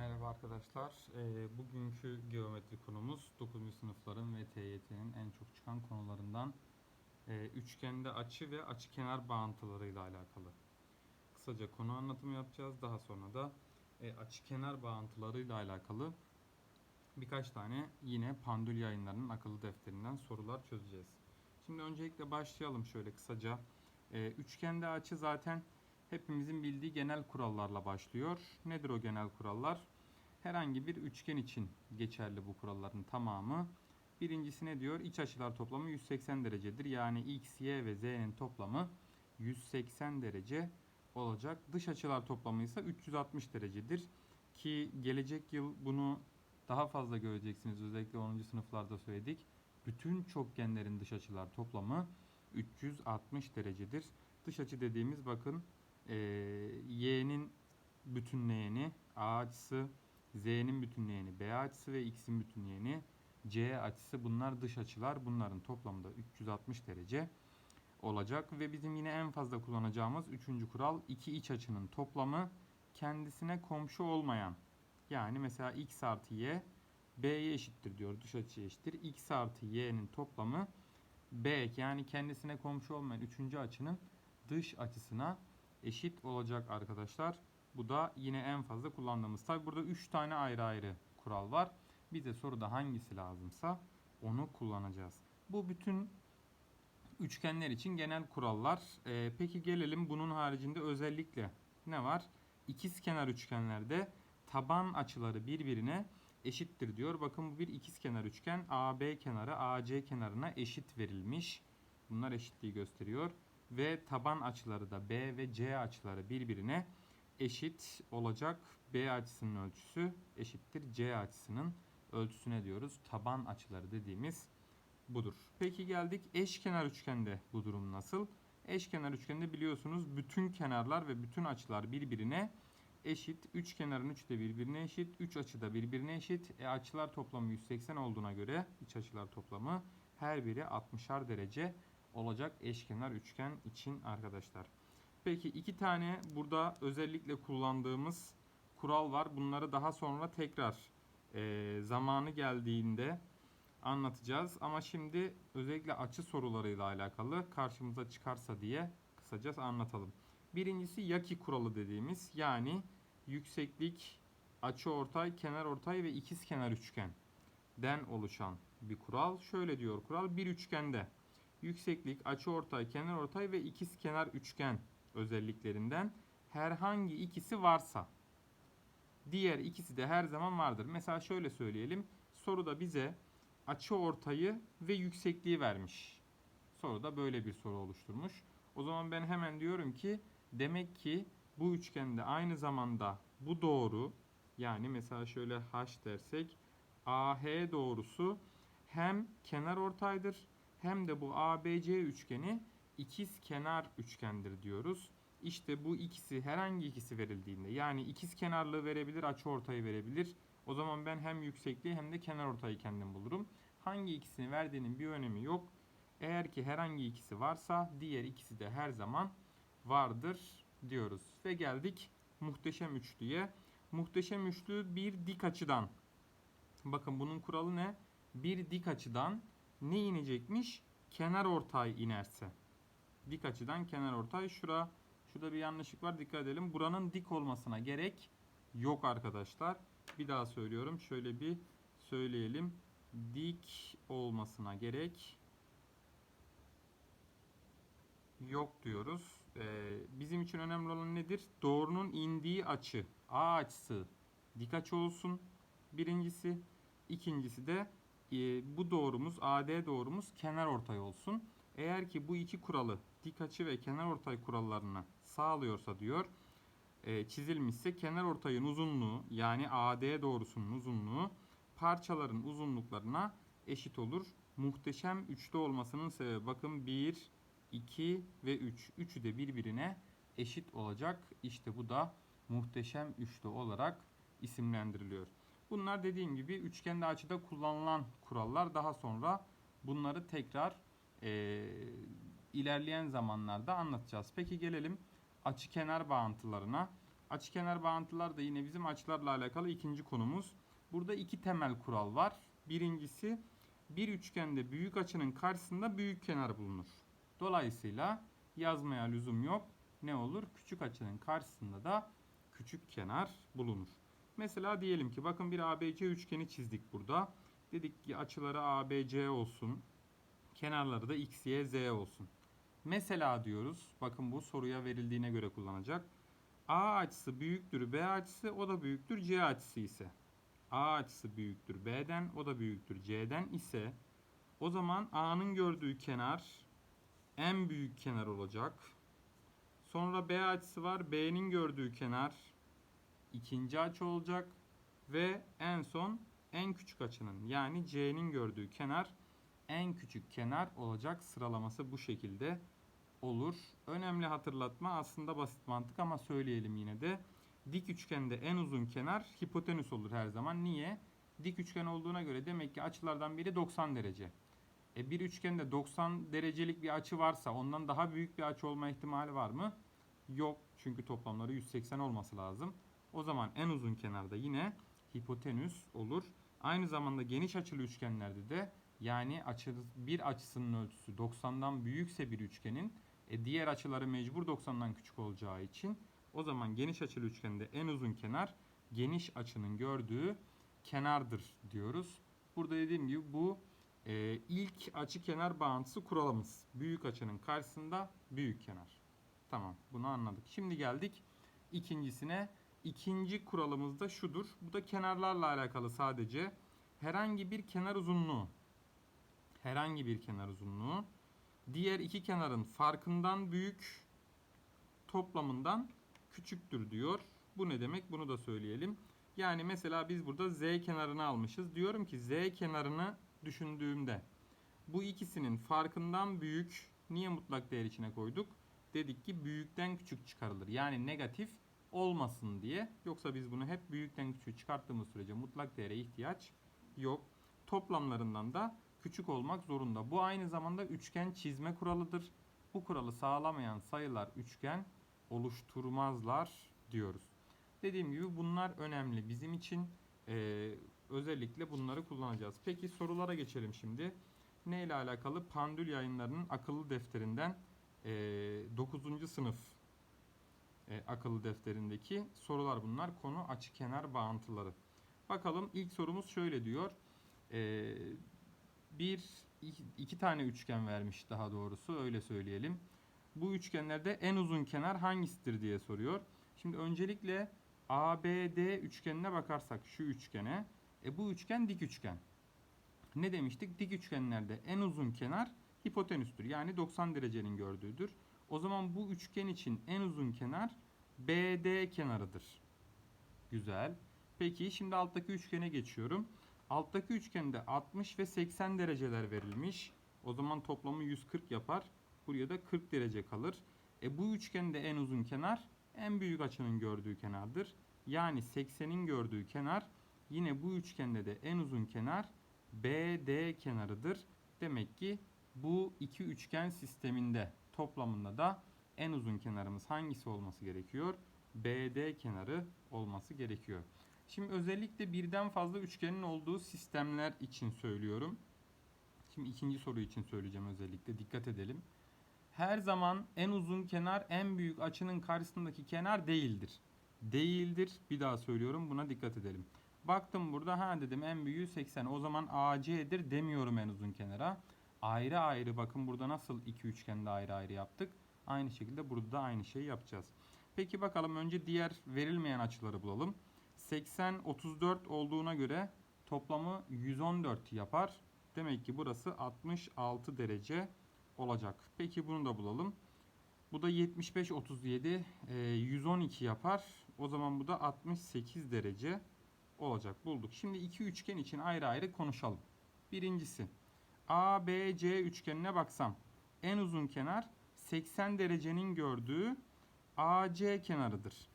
Merhaba arkadaşlar. Ee, bugünkü geometri konumuz 9. sınıfların ve TYT'nin en çok çıkan konularından e, üçgende açı ve açı kenar bağıntılarıyla alakalı. Kısaca konu anlatımı yapacağız. Daha sonra da e, açı kenar bağıntılarıyla alakalı birkaç tane yine Pandül yayınlarının akıllı defterinden sorular çözeceğiz. Şimdi öncelikle başlayalım şöyle kısaca. E, üçgende açı zaten hepimizin bildiği genel kurallarla başlıyor. Nedir o genel kurallar? Herhangi bir üçgen için geçerli bu kuralların tamamı. Birincisi ne diyor? İç açılar toplamı 180 derecedir. Yani x, y ve z'nin toplamı 180 derece olacak. Dış açılar toplamı ise 360 derecedir. Ki gelecek yıl bunu daha fazla göreceksiniz. Özellikle 10. sınıflarda söyledik. Bütün çokgenlerin dış açılar toplamı 360 derecedir. Dış açı dediğimiz bakın e, y'nin bütünleyeni a açısı, z'nin bütünleyeni b açısı ve x'in bütünleyeni c açısı bunlar dış açılar. Bunların toplamı da 360 derece olacak ve bizim yine en fazla kullanacağımız üçüncü kural iki iç açının toplamı kendisine komşu olmayan yani mesela x artı y b'ye eşittir diyor dış açıya eşittir. x artı y'nin toplamı b yani kendisine komşu olmayan üçüncü açının dış açısına eşit olacak arkadaşlar. Bu da yine en fazla kullandığımız. Tabi burada 3 tane ayrı ayrı kural var. Bize soruda hangisi lazımsa onu kullanacağız. Bu bütün üçgenler için genel kurallar. Ee, peki gelelim bunun haricinde özellikle ne var? İkiz kenar üçgenlerde taban açıları birbirine eşittir diyor. Bakın bu bir ikiz kenar üçgen. AB kenarı AC kenarına eşit verilmiş. Bunlar eşitliği gösteriyor. Ve taban açıları da B ve C açıları birbirine eşit olacak. B açısının ölçüsü eşittir C açısının ölçüsüne diyoruz. Taban açıları dediğimiz budur. Peki geldik eşkenar üçgende bu durum nasıl? Eşkenar üçgende biliyorsunuz bütün kenarlar ve bütün açılar birbirine eşit. Üç kenarın üçü de birbirine eşit. Üç açı da birbirine eşit. E açılar toplamı 180 olduğuna göre iç açılar toplamı her biri 60'ar derece olacak eşkenar üçgen için arkadaşlar. Peki iki tane burada özellikle kullandığımız kural var. Bunları daha sonra tekrar e, zamanı geldiğinde anlatacağız. Ama şimdi özellikle açı sorularıyla alakalı karşımıza çıkarsa diye kısaca anlatalım. Birincisi yaki kuralı dediğimiz yani yükseklik, açı ortay, kenar ortay ve ikiz kenar üçgenden oluşan bir kural. Şöyle diyor kural bir üçgende yükseklik, açı ortay, kenar ortay ve ikiz kenar üçgen özelliklerinden herhangi ikisi varsa diğer ikisi de her zaman vardır. Mesela şöyle söyleyelim. Soruda bize açı ortayı ve yüksekliği vermiş. Soruda böyle bir soru oluşturmuş. O zaman ben hemen diyorum ki demek ki bu üçgende aynı zamanda bu doğru yani mesela şöyle h dersek AH doğrusu hem kenar ortaydır hem de bu ABC üçgeni ikiz kenar üçgendir diyoruz. İşte bu ikisi herhangi ikisi verildiğinde yani ikiz kenarlığı verebilir, açı ortayı verebilir. O zaman ben hem yüksekliği hem de kenar ortayı kendim bulurum. Hangi ikisini verdiğinin bir önemi yok. Eğer ki herhangi ikisi varsa diğer ikisi de her zaman vardır diyoruz. Ve geldik muhteşem üçlüye. Muhteşem üçlü bir dik açıdan. Bakın bunun kuralı ne? Bir dik açıdan ne inecekmiş? Kenar ortay inerse. Dik açıdan kenar ortay. Şura, şurada bir yanlışlık var. Dikkat edelim. Buranın dik olmasına gerek yok arkadaşlar. Bir daha söylüyorum. Şöyle bir söyleyelim. Dik olmasına gerek yok diyoruz. Ee, bizim için önemli olan nedir? Doğrunun indiği açı. A açısı dik açı olsun. Birincisi. İkincisi de e, bu doğrumuz AD doğrumuz kenar ortay olsun. Eğer ki bu iki kuralı dik açı ve kenar ortay kurallarını sağlıyorsa diyor e, çizilmişse kenar ortayın uzunluğu yani AD doğrusunun uzunluğu parçaların uzunluklarına eşit olur. Muhteşem üçlü olmasının sebebi bakın 1, 2 ve 3. Üçü de birbirine eşit olacak. İşte bu da muhteşem üçlü olarak isimlendiriliyor. Bunlar dediğim gibi üçgende açıda kullanılan kurallar. Daha sonra bunları tekrar e, ilerleyen zamanlarda anlatacağız. Peki gelelim açı kenar bağıntılarına. Açıkenar bağıntılar da yine bizim açılarla alakalı ikinci konumuz. Burada iki temel kural var. Birincisi bir üçgende büyük açının karşısında büyük kenar bulunur. Dolayısıyla yazmaya lüzum yok. Ne olur? Küçük açının karşısında da küçük kenar bulunur. Mesela diyelim ki bakın bir ABC üçgeni çizdik burada. Dedik ki açıları ABC olsun. Kenarları da X, Y, Z olsun. Mesela diyoruz. Bakın bu soruya verildiğine göre kullanacak. A açısı büyüktür B açısı o da büyüktür C açısı ise. A açısı büyüktür B'den o da büyüktür C'den ise o zaman A'nın gördüğü kenar en büyük kenar olacak. Sonra B açısı var. B'nin gördüğü kenar ikinci açı olacak. Ve en son en küçük açının yani C'nin gördüğü kenar en küçük kenar olacak. Sıralaması bu şekilde olur. Önemli hatırlatma aslında basit mantık ama söyleyelim yine de. Dik üçgende en uzun kenar hipotenüs olur her zaman. Niye? Dik üçgen olduğuna göre demek ki açılardan biri 90 derece. E bir üçgende 90 derecelik bir açı varsa ondan daha büyük bir açı olma ihtimali var mı? Yok. Çünkü toplamları 180 olması lazım. O zaman en uzun kenarda yine hipotenüs olur. Aynı zamanda geniş açılı üçgenlerde de yani açı, bir açısının ölçüsü 90'dan büyükse bir üçgenin e, diğer açıları mecbur 90'dan küçük olacağı için o zaman geniş açılı üçgende en uzun kenar geniş açının gördüğü kenardır diyoruz. Burada dediğim gibi bu e, ilk açı kenar bağıntısı kuralımız. Büyük açının karşısında büyük kenar. Tamam bunu anladık. Şimdi geldik ikincisine. İkinci kuralımız da şudur. Bu da kenarlarla alakalı sadece. Herhangi bir kenar uzunluğu herhangi bir kenar uzunluğu diğer iki kenarın farkından büyük toplamından küçüktür diyor. Bu ne demek? Bunu da söyleyelim. Yani mesela biz burada z kenarını almışız. Diyorum ki z kenarını düşündüğümde bu ikisinin farkından büyük niye mutlak değer içine koyduk? Dedik ki büyükten küçük çıkarılır. Yani negatif olmasın diye. Yoksa biz bunu hep büyükten küçük çıkarttığımız sürece mutlak değere ihtiyaç yok. Toplamlarından da küçük olmak zorunda. Bu aynı zamanda üçgen çizme kuralıdır. Bu kuralı sağlamayan sayılar üçgen oluşturmazlar diyoruz. Dediğim gibi bunlar önemli bizim için. Ee, özellikle bunları kullanacağız. Peki sorulara geçelim şimdi. Ne ile alakalı? Pandül yayınlarının akıllı defterinden e, 9. sınıf e, akıllı defterindeki sorular bunlar. Konu açı kenar bağıntıları. Bakalım ilk sorumuz şöyle diyor. E, bir iki, tane üçgen vermiş daha doğrusu öyle söyleyelim. Bu üçgenlerde en uzun kenar hangisidir diye soruyor. Şimdi öncelikle ABD üçgenine bakarsak şu üçgene. E bu üçgen dik üçgen. Ne demiştik? Dik üçgenlerde en uzun kenar hipotenüstür. Yani 90 derecenin gördüğüdür. O zaman bu üçgen için en uzun kenar BD kenarıdır. Güzel. Peki şimdi alttaki üçgene geçiyorum. Alttaki üçgende 60 ve 80 dereceler verilmiş. O zaman toplamı 140 yapar. Buraya da 40 derece kalır. E bu üçgende en uzun kenar en büyük açının gördüğü kenardır. Yani 80'in gördüğü kenar yine bu üçgende de en uzun kenar BD kenarıdır. Demek ki bu iki üçgen sisteminde toplamında da en uzun kenarımız hangisi olması gerekiyor? BD kenarı olması gerekiyor. Şimdi özellikle birden fazla üçgenin olduğu sistemler için söylüyorum. Şimdi ikinci soru için söyleyeceğim özellikle. Dikkat edelim. Her zaman en uzun kenar en büyük açının karşısındaki kenar değildir. Değildir. Bir daha söylüyorum. Buna dikkat edelim. Baktım burada ha dedim en büyüğü 80. O zaman AC'dir demiyorum en uzun kenara. Ayrı ayrı bakın burada nasıl iki üçgende ayrı ayrı yaptık. Aynı şekilde burada da aynı şeyi yapacağız. Peki bakalım önce diğer verilmeyen açıları bulalım. 80 34 olduğuna göre toplamı 114 yapar. Demek ki burası 66 derece olacak. Peki bunu da bulalım. Bu da 75 37 e, 112 yapar. O zaman bu da 68 derece olacak. Bulduk. Şimdi iki üçgen için ayrı ayrı konuşalım. Birincisi ABC üçgenine baksam en uzun kenar 80 derecenin gördüğü AC kenarıdır.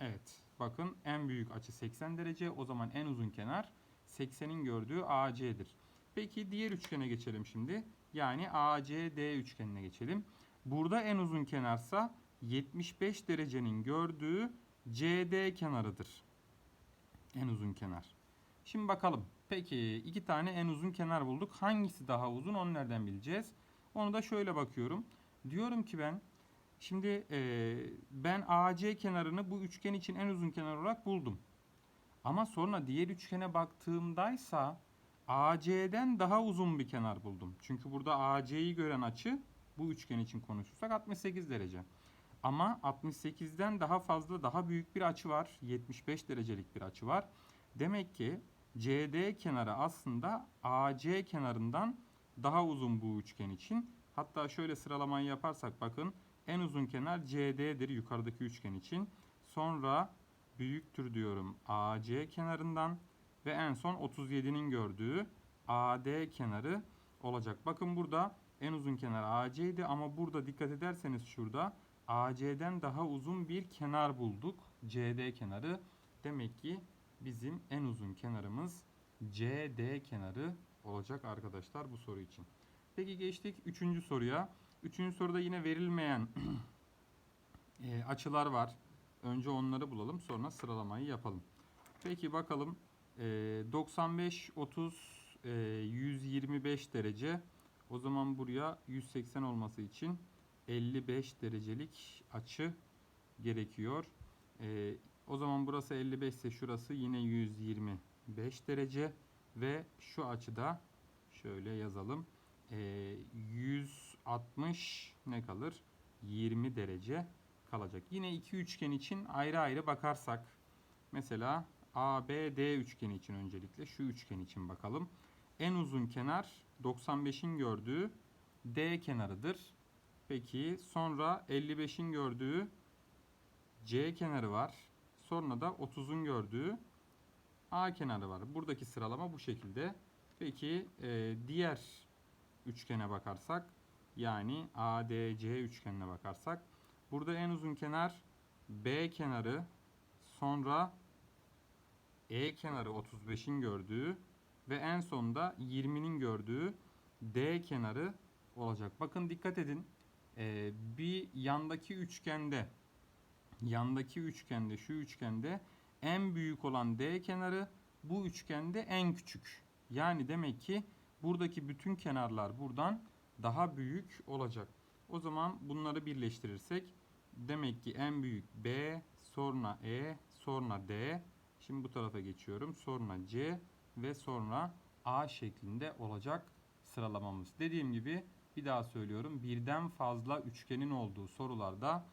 Evet. Bakın en büyük açı 80 derece. O zaman en uzun kenar 80'in gördüğü AC'dir. Peki diğer üçgene geçelim şimdi. Yani ACD üçgenine geçelim. Burada en uzun kenarsa 75 derecenin gördüğü CD kenarıdır. En uzun kenar. Şimdi bakalım. Peki iki tane en uzun kenar bulduk. Hangisi daha uzun onu nereden bileceğiz? Onu da şöyle bakıyorum. Diyorum ki ben şimdi e, ben AC kenarını bu üçgen için en uzun kenar olarak buldum. Ama sonra diğer üçgene baktığımdaysa AC'den daha uzun bir kenar buldum. Çünkü burada AC'yi gören açı bu üçgen için konuşursak 68 derece. Ama 68'den daha fazla daha büyük bir açı var. 75 derecelik bir açı var. Demek ki CD kenarı aslında AC kenarından daha uzun bu üçgen için. Hatta şöyle sıralamayı yaparsak bakın en uzun kenar CD'dir yukarıdaki üçgen için. Sonra büyüktür diyorum AC kenarından ve en son 37'nin gördüğü AD kenarı olacak. Bakın burada en uzun kenar AC'ydi ama burada dikkat ederseniz şurada AC'den daha uzun bir kenar bulduk. CD kenarı. Demek ki bizim en uzun kenarımız CD kenarı olacak arkadaşlar bu soru için. Peki geçtik üçüncü soruya. Üçüncü soruda yine verilmeyen e, açılar var. Önce onları bulalım sonra sıralamayı yapalım. Peki bakalım e, 95, 30, e, 125 derece. O zaman buraya 180 olması için 55 derecelik açı gerekiyor. E, o zaman burası 55 ise şurası yine 125 derece ve şu açıda şöyle yazalım. E, 160 ne kalır? 20 derece kalacak. Yine iki üçgen için ayrı ayrı bakarsak mesela ABD üçgeni için öncelikle şu üçgen için bakalım. En uzun kenar 95'in gördüğü D kenarıdır. Peki sonra 55'in gördüğü C kenarı var. Sonra da 30'un gördüğü A kenarı var. Buradaki sıralama bu şekilde. Peki e, diğer üçgene bakarsak yani ADC üçgenine bakarsak burada en uzun kenar B kenarı sonra E kenarı 35'in gördüğü ve en sonda 20'nin gördüğü D kenarı olacak. Bakın dikkat edin. Ee, bir yandaki üçgende yandaki üçgende şu üçgende en büyük olan D kenarı bu üçgende en küçük. Yani demek ki buradaki bütün kenarlar buradan daha büyük olacak. O zaman bunları birleştirirsek demek ki en büyük B, sonra E, sonra D. Şimdi bu tarafa geçiyorum. Sonra C ve sonra A şeklinde olacak sıralamamız. Dediğim gibi bir daha söylüyorum. Birden fazla üçgenin olduğu sorularda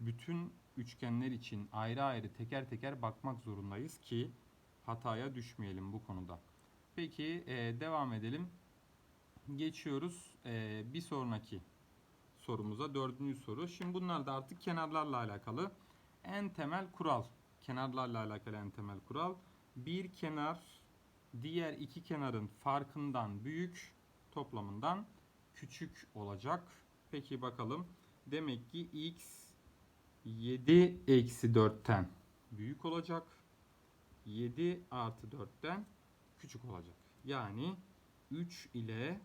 bütün üçgenler için ayrı ayrı teker teker bakmak zorundayız ki hataya düşmeyelim bu konuda. Peki e, devam edelim. Geçiyoruz e, bir sonraki sorumuza. Dördüncü soru. Şimdi bunlar da artık kenarlarla alakalı. En temel kural. Kenarlarla alakalı en temel kural. Bir kenar diğer iki kenarın farkından büyük toplamından küçük olacak. Peki bakalım. Demek ki x 7 eksi 4'ten büyük olacak. 7 artı 4'ten küçük olacak. Yani 3 ile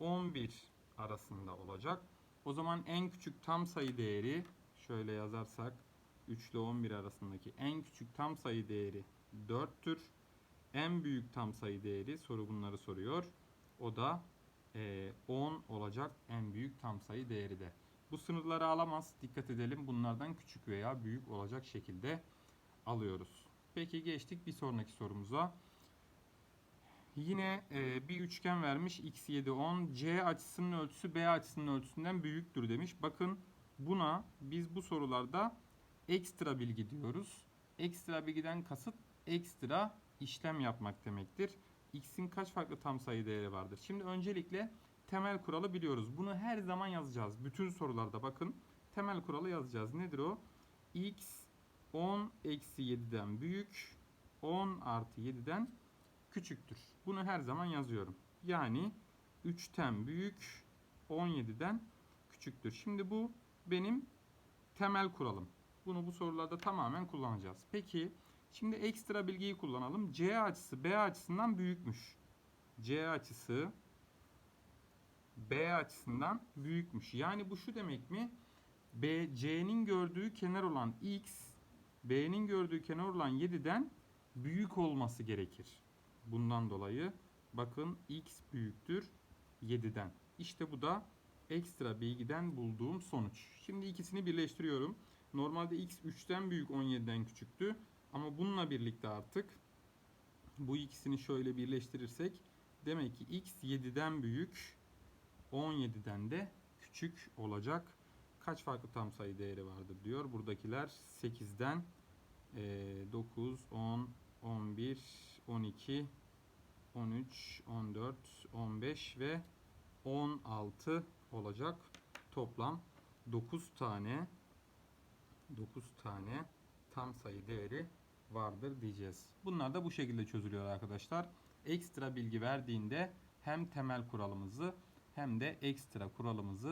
11 arasında olacak. O zaman en küçük tam sayı değeri şöyle yazarsak 3 ile 11 arasındaki en küçük tam sayı değeri 4'tür. En büyük tam sayı değeri soru bunları soruyor. O da e, 10 olacak en büyük tam sayı değeri de. Bu sınırları alamaz. Dikkat edelim. Bunlardan küçük veya büyük olacak şekilde alıyoruz. Peki geçtik bir sonraki sorumuza. Yine e, bir üçgen vermiş. X 7 10. C açısının ölçüsü B açısının ölçüsünden büyüktür demiş. Bakın buna biz bu sorularda ekstra bilgi diyoruz. Ekstra bilgiden kasıt ekstra işlem yapmak demektir. X'in kaç farklı tam sayı değeri vardır? Şimdi öncelikle temel kuralı biliyoruz. Bunu her zaman yazacağız. Bütün sorularda bakın temel kuralı yazacağız. Nedir o? X 10 eksi 7'den büyük 10 artı 7'den küçüktür. Bunu her zaman yazıyorum. Yani 3'ten büyük 17'den küçüktür. Şimdi bu benim temel kuralım. Bunu bu sorularda tamamen kullanacağız. Peki şimdi ekstra bilgiyi kullanalım. C açısı B açısından büyükmüş. C açısı B açısından büyükmüş. Yani bu şu demek mi? B, C'nin gördüğü kenar olan X B'nin gördüğü kenar olan 7'den büyük olması gerekir. Bundan dolayı bakın x büyüktür 7'den. İşte bu da ekstra bilgiden bulduğum sonuç. Şimdi ikisini birleştiriyorum. Normalde x 3'ten büyük 17'den küçüktü. Ama bununla birlikte artık bu ikisini şöyle birleştirirsek demek ki x 7'den büyük 17'den de küçük olacak. Kaç farklı tam sayı değeri vardır diyor. Buradakiler 8'den eee, 9, 10, 11, 12, 13, 14, 15 ve 16 olacak. Toplam 9 tane 9 tane tam sayı değeri vardır diyeceğiz. Bunlar da bu şekilde çözülüyor arkadaşlar. Ekstra bilgi verdiğinde hem temel kuralımızı hem de ekstra kuralımızı